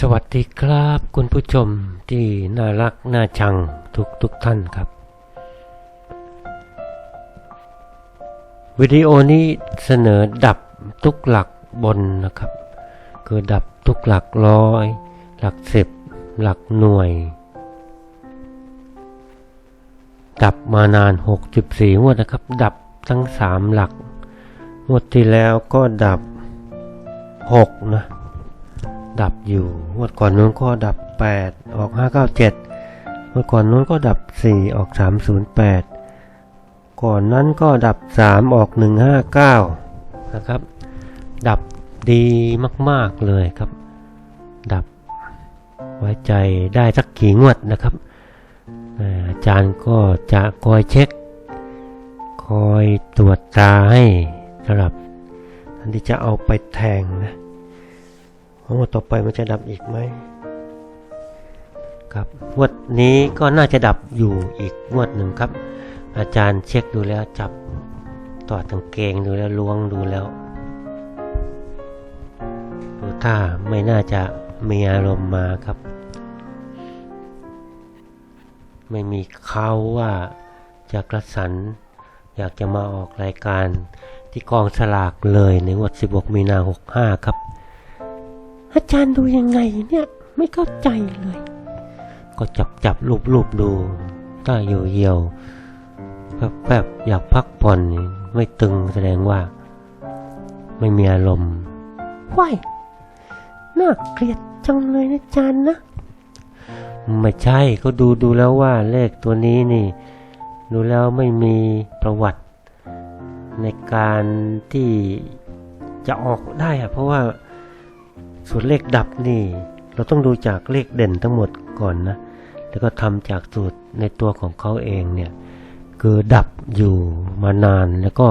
สวัสดีครับคุณผู้ชมที่น่ารักน่าชังทุกทุกท่านครับ วิดีโอนี้เสนอดับทุกหลักบนนะครับ คือดับทุกหลักร้อย หลักสิบหลักหน่วย ดับมานาน 64งวดนะครับ ดับทั้ง 3 หลักงวดที่แล้วก็ดับ 6 นะ ดับอยู่งวดก่อนนู้นก็ดับ 8 ออก 597งวดก่อนนู้นก็ดับ 4 ออก 308 ก่อนนั้นก็ดับ 3 ออก 159 นะครับ ดับดีมาก ๆ เลยครับ ดับไว้ใจได้สักกี่งวดนะครับ อาจารย์ก็จะคอยเช็ค คอยตรวจตาให้สำหรับท่านที่จะเอาไปแทงนะ ว่าต่อไปมันจะดับอีกไหมครับงวดนี้ก็น่าจะดับอยู่อีกงวดหนึ่งครับ อาจารย์เช็คดูแล้วจับต่อดกางเกงดูแล้วล้วงดูแล้วดูท่าไม่น่าจะมีอารมณ์มาครับ ไม่มีเขาว่าจะกระสันอยากจะมาออกรายการที่กองสลากเลยในงวด16 มีนา 65 ครับ อาจารย์ดูยังไงเนี่ยไม่เข้าใจเลย ก็จับจับรูปรูปดูถ้าอยู่เหี่ยวแป๊บแป๊บอยากพักผ่อนนี่ไม่ตึงแสดงว่า ไม่มีอารมณ์ว้ายน่าเกลียดจังเลยนะอาจารย์นะ ไม่ใช่ก็ดูดูแล้วว่าเลขตัวนี้นี่ ดูแล้วไม่มีประวัติ ในการที่จะออกได้อะเพราะว่า ส่วนเลขดับนี่ เราต้องดูจากเลขเด่นทั้งหมดก่อนนะ แล้วก็ทำจากสูตรในตัวของเขาเองเนี่ย คือดับอยู่มานาน แล้วก็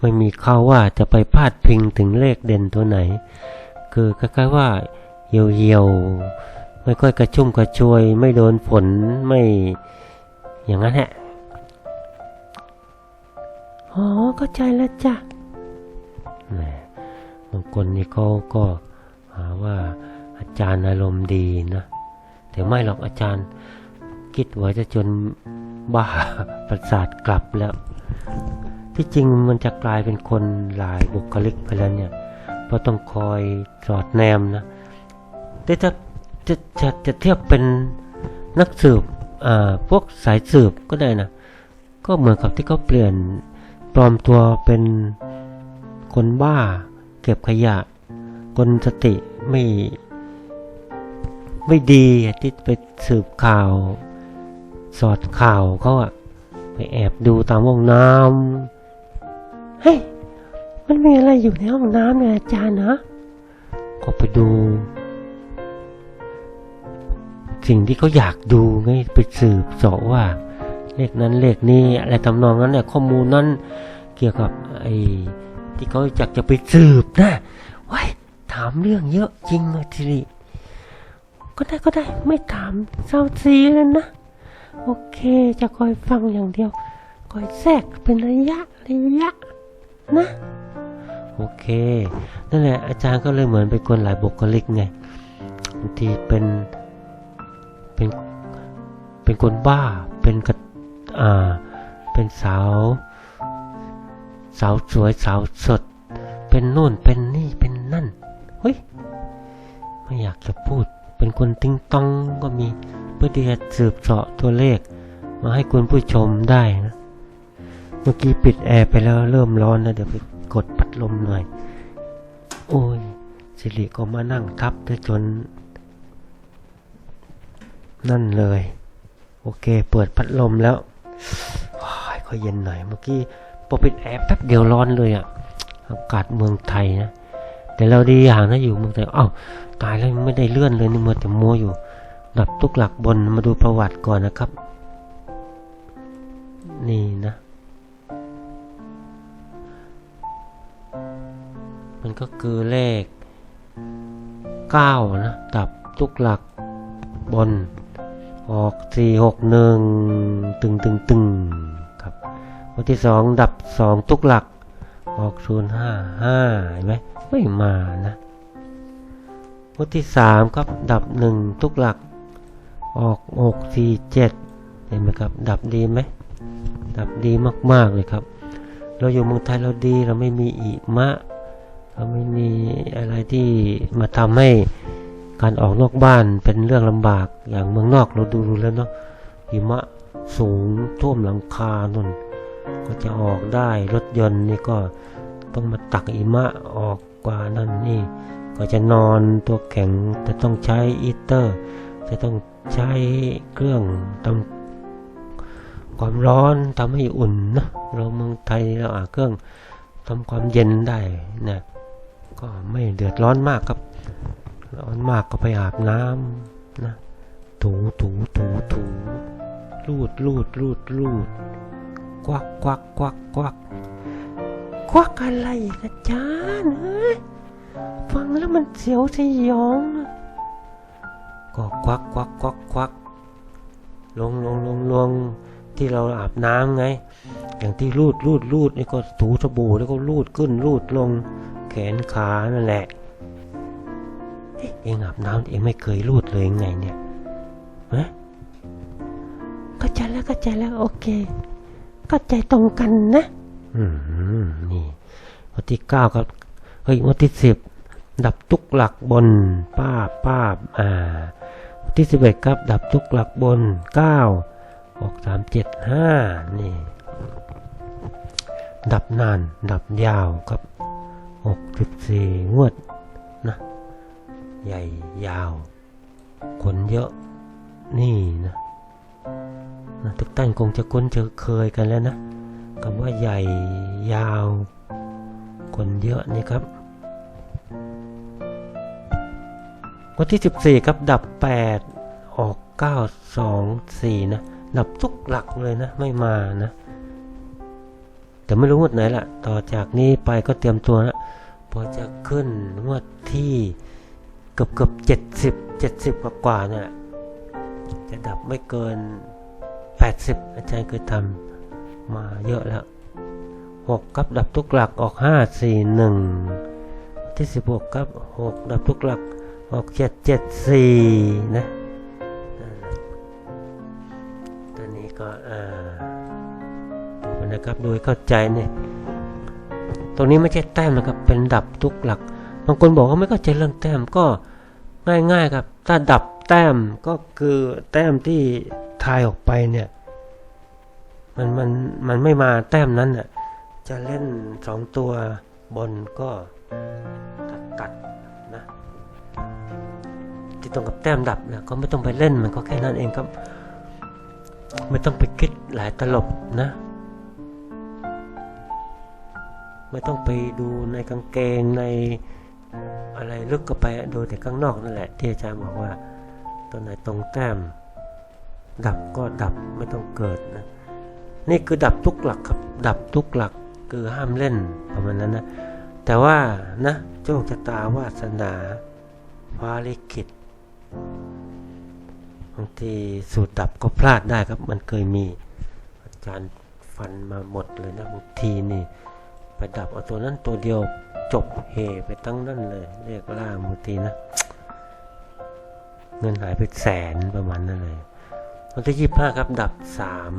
ไม่มีเข้าว่าจะไปพาดพิงถึงเลขเด่นตัวไหน คือคล้ายๆว่าเหี่ยวเหี่ยวๆ ไม่ค่อยกระชุ่มกระชวย ไม่โดนฝนไม่อย่างนั้นแหละอ๋อเข้าใจแล้วจ้ะบางคนนี่เขาก็ หาว่าอาจารย์อารมณ์ดีนะ แต่ไม่หรอกอาจารย์คิดว่าจะจนบ้าประสาทกลับแล้ว ที่จริงมันจะกลายเป็นคนหลายบุคลิกไปแล้วเนี่ยเพราะต้องคอยสอดแนมนะ แต่จะจะจะจะเทียบเป็นนักสืบอ่าพวกสายสืบก็ได้นะ ก็เหมือนกับที่เขาเปลี่ยนปลอมตัวเป็นคนบ้า เก็บขยะ คนสติไม่ไม่ดีที่ไปสืบข่าว สอดข่าวเขาอะไปแอบดูตามห้องน้ำเฮ้ยมันมีอะไรอยู่ในห้องน้ำเนี่ยอาจารย์นะก็ไปดู สิ่งที่เขาอยากดูไงไปสืบสาะว่า เลขนั้นเลขนี้อะไรทำนองนั้นเนี่ยข้อมูลนั้นเกี่ยวกับไอ้ที่เขาอยากจะไปสืบนะว้าย ถามเรื่องเยอะจริงเลยทีนี้ก็ได้ก็ได้ไม่ถามเศร้าซีแล้วนะ โอเคจะคอยฟังอย่างเดียว คอยแทรกเป็นระยะระยะนะ โอเค นั่นแหละอาจารย์ก็เลยเหมือนเป็นคนหลายบุคลิกไงบางทีเป็นเป็นเป็นคนบ้าเป็นกระอ่าเป็นสาว สาวสวยสาวสด เป็นนู่นเป็นนี่เป็น ฮ้ย ไม่อยากจะพูด เป็นคนติ้งต้องก็มี เพื่อที่จะสืบเสาะตัวเลข มาให้คุณผู้ชมได้นะ เมื่อกี้ปิดแอร์ไปแล้วเริ่มร้อนนะเดี๋ยวไปกดพัดลมหน่อย โอ้ย สิริก็มานั่งทับได้จน นั่นเลย โอเค เปิดพัดลมแล้วโอ้ยเย็นหน่อย เมื่อกี้พอปิดแอร์แป๊บเดียวร้อนเลยอะ่ะ อากาศเมืองไทยนะ แต่เราดีอย่างนะอยู่เมืองไทยอ้าวตายแล้วไม่ได้เลื่อนเลยนี่มัวแต่มัวอยู่ ดับทุกหลักบนมาดูประวัติก่อนนะครับ นี่นะ มันก็คือเลข9นะ ดับทุกหลักบน ออก4 6 1ตึงตึงตึงครับวันที่2ดับ2ทุกหลักออก0 5 5เห็นไหม ไม่มานะงวดที่สามครับดับหนึ่งทุกหลัก ออกหกสี่เจ็ดเห็นไหมครับ ดับดีไหมดับดีมาก ๆ เลยครับ เราอยู่เมืองไทยเราดีเราไม่มีอิมะ เราไม่มีอะไรที่มาทำให้การออกนอกบ้านเป็นเรื่องลำบากอย่างเมืองนอกเราดูแล้วเนาะหิมะสูงท่วมหลังคานุ่นก็จะออกได้รถยนต์นี่ก็ต้องมาตักหิมะออก กว่านั่นนี่ ก็จะนอนตัวแข็งจะต้องใช้อีเตอร์ จะต้องใช้เครื่องทำความร้อนทำให้อุ่นนะเราเมืองไทยเราอาเครื่องทำความเย็นได้นะก็ไม่เดือดร้อนมากครับ ร้อนมากก็ไปอาบน้ำนะถูถูถูถูรูดรูดรูดรูดควักควักควักควัก ควักอะไรอีกอาจารย์เอ้ยฟังแล้วมันเสียวสยองนะก็ควักควักควักควักลงลงลงลงที่เราอาบน้ำไง อย่างที่รูดรูดรูดนี่ก็ถูสบู่แล้วก็รูดขึ้นรูดลงแขนขานั่นแหละเอ๊ะเองอาบน้ำเองไม่เคยรูดเลยยังไงเนี่ยฮะเข้าใจแล้วเข้าใจแล้วโอเคเข้าใจตรงกันนะอืม นี่วันที่เก้าครับเฮ้ยวันที่สิบดับทุกหลักบนป้าบป้าบอ่าวันที่สิบเอ็ดครับ ดับทุกหลักบนเก้าออกสามเจ็ดห้านี่ ดับนาน ดับยาวครับหกสิบสี่งวดนะใหญ่ยาวคนเยอะนี่นะนะทุกท่านคงจะคุ้นจะเคยกันแล้วนะ คำว่าใหญ่ยาว คนเยอะนี่ครับวันที่ 14 ครับ ดับ 8 ออก 9 2 4 นะ ดับทุกหลักเลยนะ ไม่มานะ แต่ไม่รู้งวดไหนละต่อจากนี้ไปก็เตรียมตัวนะพอจะขึ้นงวดที่เกือบเกือบเจ็ดสิบเจ็ดสิบกว่ากว่าเนี่ยจะดับไม่เกินแปดสิบอาจารย์เคยทำ มาเยอะแล้วหกครับดับทุกหลักออกห้าสี่หนึ่งที่สิบหกครับหกดับทุกหลักออกเจ็ดเจ็ดสี่นะตอนนี้ก็อ่าดูไปนะครับดูให้เข้าใจเนี่ยตรงนี้ไม่ใช่แต้มนะครับเป็นดับทุกหลักบางคนบอกว่าไม่เข้าใจเรื่องแต้มก็ง่ายๆครับ ถ้าดับแต้มก็คือแต้มที่ทายออกไปเนี่ย มันมันมันไม่มาแต้มนั้นน่ะจะเล่นสองตัวบนก็ตัดตัดนะที่ตรงกับแต้มดับเนี่ยก็ไม่ต้องไปเล่นมันก็แค่นั้นเองครับ ไม่ต้องไปคิดหลายตลบนะ ไม่ต้องไปดูในกางเกงในอะไรลึกก็ไปดูแต่ข้างนอกนั่นแหละที่อาจารย์บอกว่าตัวไหนตรงแต้ม ดับก็ดับไม่ต้องเกิดนะ นี่คือดับทุกหลักครับ ดับทุกหลักคือห้ามเล่นประมาณนั้นนะ แต่ว่านะโชคชะตาวาสนาฟ้าลิขิตบางทีสูตรดับก็พลาดได้ครับ มันเคยมีอาจารย์ฟันมาหมดเลยนะบางทีนี่ไปดับเอาตัวนั้นตัวเดียวจบเฮไปตั้งนั่นเลยเรียกล่างบางทีนะ เงินหายไปแสนประมาณนั้นเลยวันที่ยี่ห้าครับดับสาม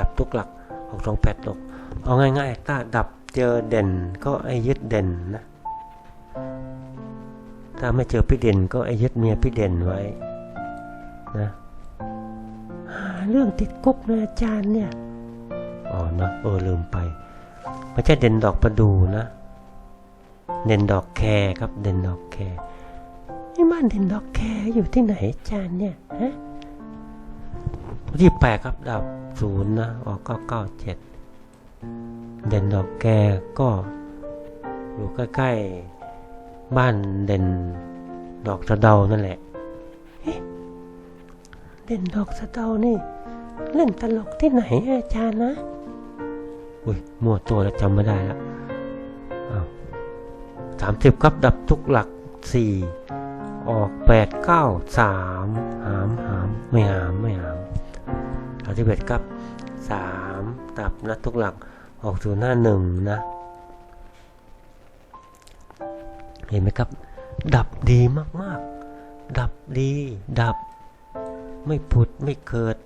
ดับทุกหลักออกสองแปดตก เอาง่ายๆ ถ้าดับเจอเด่นก็ไอ้ยึดเด่นนะ ถ้าไม่เจอพี่เด่นก็ไอ้ยึดเมียพี่เด่นไว้นะเรื่องติดคุกนะอาจารย์เนี่ย อ๋อนะเออลืมไป ไม่ใช่เด่นดอกประดูนะ เด่นดอกแครครับ เด่นดอกแครนี่บ้านเด่นดอกแครอยู่ที่ไหนอาจารย์เนี่ยฮะที่แปดครับดับ ศูนย์นะออกก้าเก้าเจ็ดเด่นดอกแครก็อยู่ใกล้ๆ บ้านเด่นดอกสะเดานั่นแหละเด่นดอกสะเดานี่เล่นตลกที่ไหนอาจารย์นะ อุ้ยมั่วตัวแล้วจำไม่ได้แล้วสามสิบครับดับทุกหลักสี่ออกแปดเก้าสามหามหามไม่หามไม่หาม สามสิบเอ็ดครับสามดับนะทุกหลักออกศูนย์ห้าหนึ่งนะ เห็นไหมครับ ดับดีมากๆ ดับดี ดับ ไม่ผุดไม่เกิด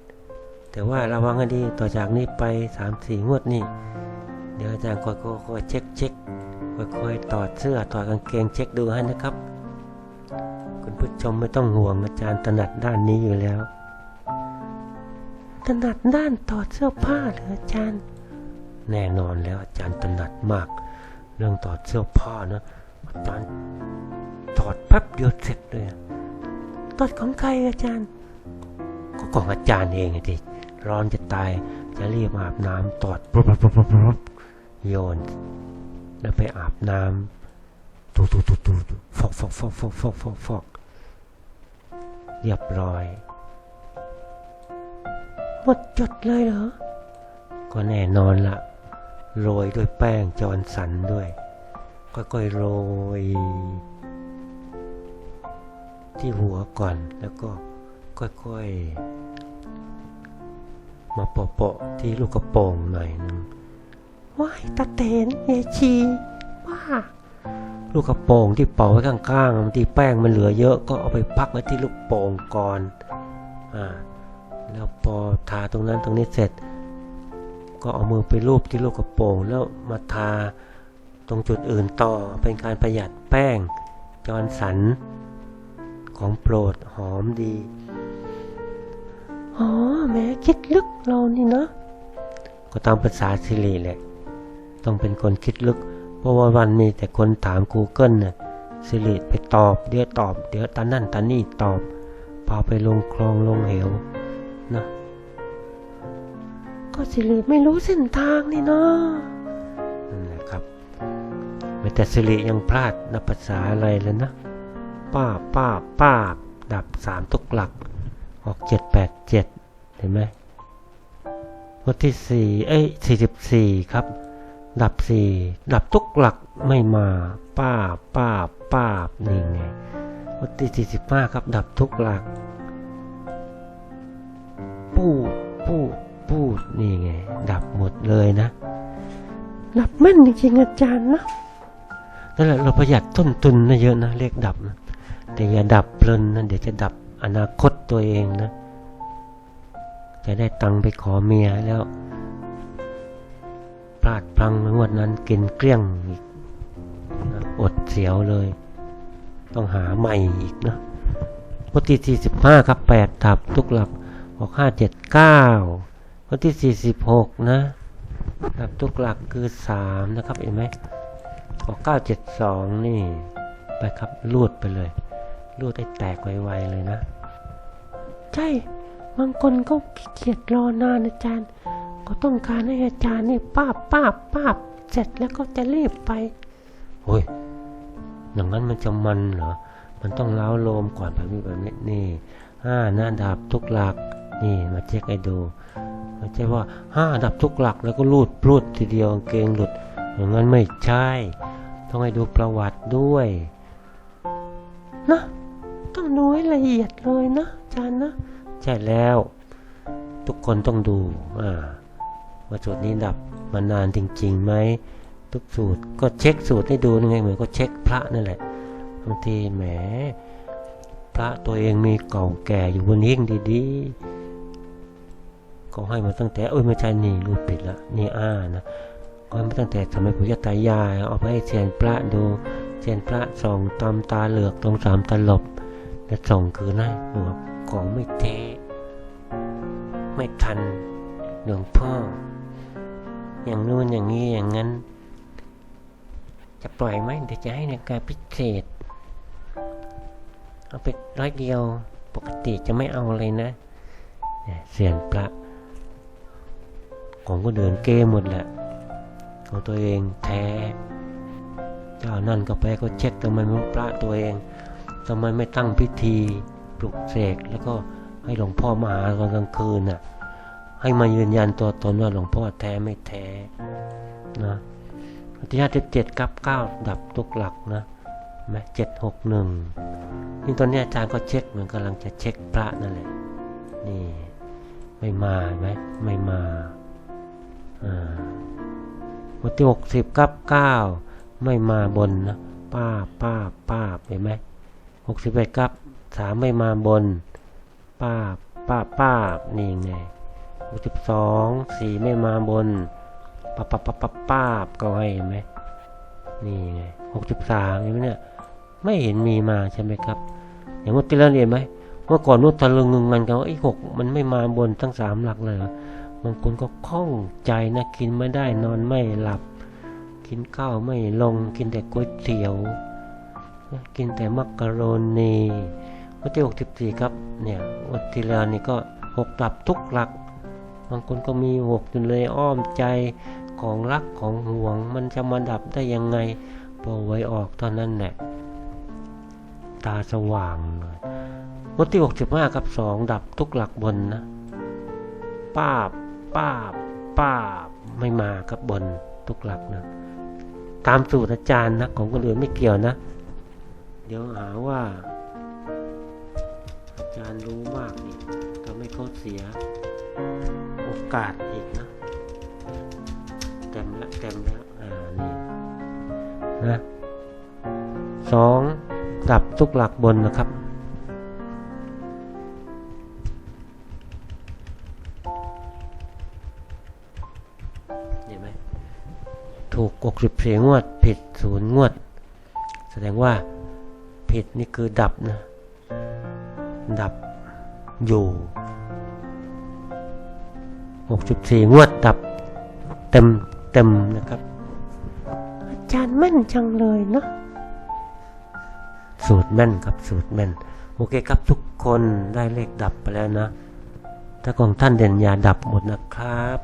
แต่ว่าระวังให้ดีต่อจากนี้ไปสามสี่งวดนี่เดี๋ยวอาจารย์ค่อยๆเช็คเช็คค่อยๆถอดเสื้อถอดกางเกงเช็คดูให้นะครับ คุณผู้ชมไม่ต้องห่วงอาจารย์ถนัดด้านนี้อยู่แล้ว ถนัดด้านถอดเสื้อผ้าเหรออาจารย์ แน่นอนแล้วอาจารย์ถนัดมาก เรื่องถอดเสื้อผ้านะอาจารย์ถอดแป๊บเดียวเสร็จเลยอะถอดของใครอาจารย์ ก็ของอาจารย์เองไงดิร้อนจะตายจะรีบอาบน้ำตอดปุ๊บปุ๊บปุ๊บปุ๊บปุ๊บโยน แล้วไปอาบน้ำตูตูตูตูตูฟอกฟอกฟอกฟอกฟอกฟอกฟอกเรียบร้อย หมดจดเลยเหรอ ก็แน่นอนละโรยด้วยแป้งจอร์นสันด้วย ค่อยๆโรย ที่หัวก่อนแล้วก็ค่อยๆ มาโปะๆที่ลูกกระโปรงหน่อยนึงว้ายตาเตนเอชีว้าลูกกระโปรงที่เป่าไว้ข้างๆที่แป้งมันเหลือเยอะก็เอาไปพักไว้ที่ลูกโป่งก่อน อ่า แล้วพอทาตรงนั้นตรงนี้เสร็จ ก็เอามือไปลูบที่ลูกกระโปรงแล้วมาทาตรงจุดอื่นต่อเป็นการประหยัดแป้งจอร์นสัน ของโปรดหอมดี อ๋อ แม้คิดลึกเรานี่เนาะก็ตามภาษาสิริแหละ ต้องเป็นคนคิดลึก เพราะว่าวันมีแต่คนถาม Google น่ะสิริไปตอบ เดี๋ยวตอบ เดี๋ยวตานั่นตานี่ตอบ พาไปลงคลองลงเหว ก็สิริไม่รู้เส้นทางนี่เนาะนั่นแหละครับไม่แต่สิริยังพลาดนับภาษาอะไรเลยนะ ป้าป้าป้าดับสามทุกหลัก ออกเจ็ดแปดเจ็ดเห็นไหมวันที่สี่เอ้ยสี่สิบสี่ครับ ดับสี่ดับทุกหลักไม่มา ป้าป้าป้านี่ไงวันที่สี่สิบห้าครับ ดับทุกหลัก ปูดปู พูดนี่ไง ดับหมดเลยนะ ดับแม่นจริงๆอาจารย์นะนั่นแหละเราประหยัดต้นทุนนะเยอะนะเลขดับนะแต่อย่าดับเพลินนะเดี๋ยวจะดับอนาคตตัวเองนะ จะได้ตังไปขอเมียแล้วพลาดพลังงวดนั้นกินเกลี้ยงอีกนะอดเสียวเลย ต้องหาใหม่อีกนะบทที่สี่สิบห้าครับแปดถับทุกหลักอเก้า ข้อที่ 46 นะครับทุกหลักคือ 3 นะครับ เห็นไหมขอ972 นี่ ไปครับลวดไปเลยลวดไห้แตกไวๆเลยนะ ใช่ บางคนก็เกียดรอนานอาจารย์ ก็ต้องการให้อาจารย์นี่ป้าป้าป้าเสร็จแล้วก็จะรีบไปโอ้ยอย่างนั้นมันจะมันเหรอ มันต้องเล้าโลมก่อนแบบนี้แบบนี้นี่ห้าหน้าดาบทุกหลัก นี่มาเช็คให้ดู ไม่ใช่ว่าห้าดับทุกหลักแล้วก็รูดพรุดทีเดียวเกงหลุด อย่างนั้นไม่ใช่ ต้องให้ดูประวัติด้วย นะต้องดูให้ละเอียดเลยนะอาจารย์นะ ใช่แล้ว ทุกคนต้องดูอ่าว่าสูตรนี้ดับมานานจริงๆไหมทุกสูตรก็เช็คสูตรให้ดูยังไงเหมือนก็เช็คพระนั่นแหละบางทีแหมพระตัวเองมีเก่าแก่อยู่บนหิ้งดีๆ ก็ให้มาตั้งแต่เอ้ยไม่ใช่นี่รูดผิดละนี่อ้านะก็ให้มาตั้งแต่สมัยปู่ย่าตายายเอาไปให้เซียนพระดูเซียนพระส่องตำตาเหลือกตรงสามตลบแล้วส่งคืนให้บอกว่าของไม่เทไม่ทันหลวงพ่อ อย่างนู้นอย่างนี้อย่างนั้น จะปล่อยไหมเดี๋ยวจะให้ในการพิเศษเอาไปร้อยเดียวปกติจะไม่เอาเลยนะเนี่ยเสียนพระ ของก็เดินเก้หมดแหละ ของตัวเองแท้ เจ้านั่นก็ไปก็เช็คทำไมไม่พระตัวเองทำไมไม่ตั้งพิธีปลุกเสกแล้วก็ให้หลวงพ่อมาหาตอนกลางคืนน่ะ ให้มายืนยันตัวตนว่าหลวงพ่อแท้ไม่แท้นะปฏิญาณเจ็ดกับเก้าดับทุกหลักนะไหมเจ็ดหกหนึ่งนี่ตอนนี้อาจารย์ก็เช็คเหมือนกำลังจะเช็คพระนั่นแหละ นี่ ไม่มาไหมไม่มา อ่าวันที่หกสิบกับเก้าไม่มาบนนะป้าป้าป้าเห็นไหมหกสิบเอ็ดครับสามไม่มาบน ป้าป้าป้านี่ไงหกสิบสองสี่ไม่มาบนป้าป้าป้าป้าป้าก็ให้เห็นไหมนี่ไงหกสิบสามเห็นไหมเนี่ยไม่เห็นมีมาใช่ไหมครับ อย่างเมื่อกี้เราเห็นไหมเมื่อก่อนนู้นตะลึงงึงงันกันว่าไอ้หกมันไม่มาบนทั้งสามหลักเลยเหรอ บางคนก็คล่องใจนะกินไม่ได้นอนไม่หลับ กินข้าวไม่ลง กินแต่ก๋วยเตี๋ยวนะกินแต่มักกะโรนีวันที่หกสิบสี่ครับเนี่ยวันที่แล้วนี่ก็หกดับทุกหลัก บางคนก็มีหกอยู่เลยอ้อมใจของรักของห่วง มันจะมาดับได้ยังไงพอไว้ออกเท่านั้นแหละตาสว่างเลยวันที่หกสิบห้ากับสองดับทุกหลักบนนะป้าบ ป้าบป้าบไม่มากับบนทุกหลักนะ ตามสูตรอาจารย์นะของคนอื่นไม่เกี่ยวนะ เดี๋ยวหาว่า อาจารย์รู้มากอีกทำให้เขาเสีย โอกาสอีกนะเต็มแล้วเต็มแล้วอ่านี่นะสองดับทุกหลักบนนะครับ เห็นไหมถูกอกสิบสี่งวด ผิดศูนย์งวด แสดงว่าผิดนี่คือดับนะ ดับอยู่หกสิบสี่งวดดับเต็มเต็มนะครับ อาจารย์แม่นจังเลยเนาะสูตรแม่นครับสูตรแม่น โอเคครับทุกคนได้เลขดับไปแล้วนะ ถ้าของท่านเด่นอย่าดับหมดนะครับ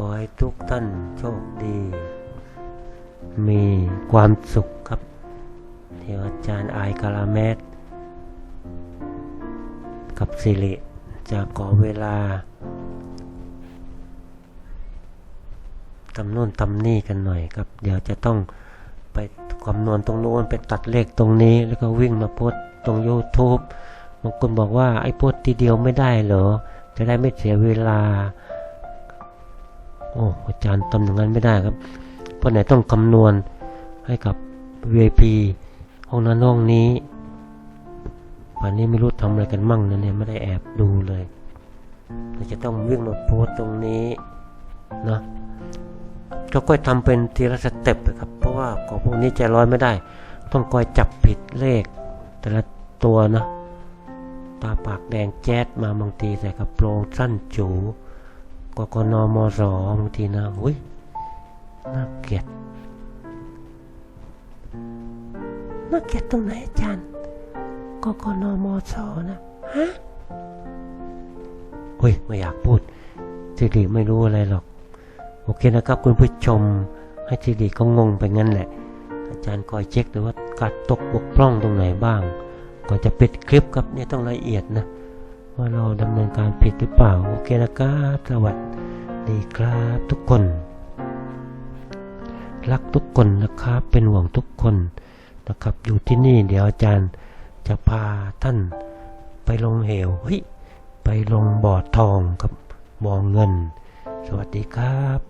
ขอให้ทุกท่านโชคดี มีความสุขครับเที่อาจารย์อายกาลาเมตกับสิริจะขอเวลาทำโน่นทำนี่กันหน่อยครับ เดี๋ยวจะต้องไปคำนวณตรงโน้นไปตัดเลขตรงนี้ แล้วก็วิ่งมาโพสต์ตรง YouTube บางคนบอกว่าไอ้โพสต์ทีเดียวไม่ได้เหรอ จะได้ไม่เสียเวลา โอ้อาจารย์ทำอย่างนั้นไม่ได้ครับ เพราะไหนต้องคำนวณให้กับ VIP ห้องนั้นห้องนี้ป่านนี้ไม่รู้ทำอะไรกันมั่งนะเนี่ยไม่ได้แอบดูเลยเราจะต้องวิ่งมาโพสตตรงนี้เนาะก็ค่อยทำเป็นทีละสเต็ปไปครับ เพราะว่าของพวกนี้ใจร้อยไม่ได้ ต้องคอยจับผิดเลข แต่ละตัวนะ ตาปากแดงแจ๊ดมาบางทีใส่กระโปรงสั้นจู๋ กกนมสบางทีนะอุ้ยน่าเกลียดน่าเกลียดตรงไหนอาจารย์กกนมสนะฮะอุ้ยไม่อยากพูดสิริไม่รู้อะไรหรอก โอเคนะครับ คุณผู้ชม ให้สิริก็งงไปงั้นแหละ อาจารย์คอยเช็คดูว่าการตกบกพร่องตรงไหนบ้างก่อนจะปิดคลิปครับเนี่ยต้องละเอียดนะ ว่าเราดำเนินการผิดหรือเปล่า โอเคนะครับสวัสดีครับทุกคน รักทุกคนนะครับ เป็นห่วงทุกคนนะครับ อยู่ที่นี่เดี๋ยวอาจารย์จะพาท่านไปลงเหวเฮ้ยไปลงบ่อทองครับบ่อเงิน สวัสดีครับ